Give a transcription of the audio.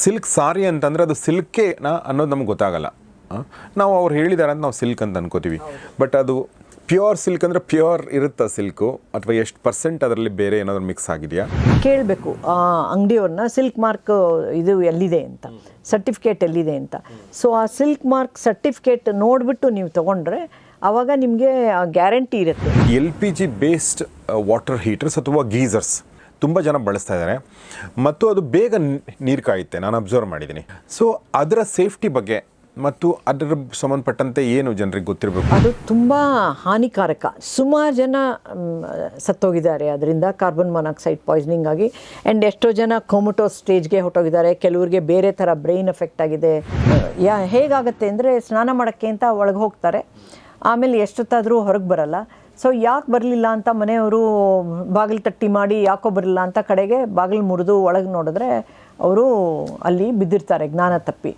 Silk ಸಾರಿ ಅಂತಂದರೆ ಅದು ಸಿಲ್ಕೇನಾ ಅನ್ನೋದು ನಮ್ಗೆ ಗೊತ್ತಾಗಲ್ಲ. ನಾವು ಅವ್ರು ಹೇಳಿದ್ದಾರೆ ಅಂತ ನಾವು ಸಿಲ್ಕ್ ಅಂತ ಅನ್ಕೋತೀವಿ. ಬಟ್ ಅದು ಪ್ಯೂರ್ ಸಿಲ್ಕ್ ಅಂದರೆ ಪ್ಯೂರ್ ಇರುತ್ತಾ ಸಿಲ್ಕು? ಅಥವಾ ಎಷ್ಟು ಪರ್ಸೆಂಟ್ ಅದರಲ್ಲಿ ಬೇರೆ ಏನಾದರೂ ಮಿಕ್ಸ್ ಆಗಿದೆಯಾ? ಕೇಳಬೇಕು. ಆ ಅಂಗಡಿಯವ್ರನ್ನ ಸಿಲ್ಕ್ ಮಾರ್ಕ್ ಇದು ಎಲ್ಲಿದೆ ಅಂತ. ಸರ್ಟಿಫಿಕೇಟ್ ಎಲ್ಲಿದೆ ಅಂತ. ಸೊ ಆ ಸಿಲ್ಕ್ ಮಾರ್ಕ್ ಸರ್ಟಿಫಿಕೇಟ್ ನೋಡಿಬಿಟ್ಟು ನೀವು ತೊಗೊಂಡ್ರೆ ಆವಾಗ ನಿಮಗೆ ಗ್ಯಾರಂಟಿ ಇರುತ್ತೆ. L P G based water heaters ಅಥವಾ ಗೀಸರ್ಸ್. ತುಂಬ ಜನ ಬಳಸ್ತಾ ಇದ್ದಾರೆ. ಮತ್ತು ಅದು ಬೇಗ ನೀರು ಕಾಯುತ್ತೆ. ನಾನು ಅಬ್ಸರ್ವ್ ಮಾಡಿದ್ದೀನಿ. ಸೊ ಅದರ ಸೇಫ್ಟಿ ಬಗ್ಗೆ ಮತ್ತು ಅದರ ಸಂಬಂಧಪಟ್ಟಂತೆ ಏನು ಜನರಿಗೆ ಗೊತ್ತಿರಬೇಕು? ಅದು ತುಂಬ ಹಾನಿಕಾರಕ. ಸುಮಾರು ಜನ ಸತ್ತೋಗಿದ್ದಾರೆ. ಅದರಿಂದ ಕಾರ್ಬನ್ ಮೊನಾಕ್ಸೈಡ್ ಪಾಯ್ಸನಿಂಗ್ ಆಗಿ ಆ್ಯಂಡ್ ಎಷ್ಟೋ ಜನ ಕೊಮಟೋ ಸ್ಟೇಜ್ಗೆ ಹೊಟ್ಟೋಗಿದ್ದಾರೆ ಕೆಲವರಿಗೆ ಬೇರೆ ಥರ ಬ್ರೈನ್ ಎಫೆಕ್ಟ್ ಆಗಿದೆ. ಯಾ, ಹೇಗಾಗುತ್ತೆ ಅಂದರೆ ಸ್ನಾನ ಮಾಡೋಕ್ಕೆ ಅಂತ ಒಳಗೆ ಹೋಗ್ತಾರೆ. ಆಮೇಲೆ ಎಷ್ಟೊತ್ತಾದರೂ ಹೊರಗೆ ಬರಲ್ಲ. ಸೊ ಯಾಕೆ ಬರಲಿಲ್ಲ ಅಂತ ಮನೆಯವರು ಬಾಗಿಲು ತಟ್ಟಿ ಮಾಡಿ ಯಾಕೋ ಬರಲಿಲ್ಲ ಅಂತ ಕಡೆಗೆ ಬಾಗಿಲು ಮುರಿದು ಒಳಗೆ ನೋಡಿದ್ರೆ ಅವರು ಅಲ್ಲಿ ಬಿದ್ದಿರ್ತಾರೆ, ಜ್ಞಾನ ತಪ್ಪಿ.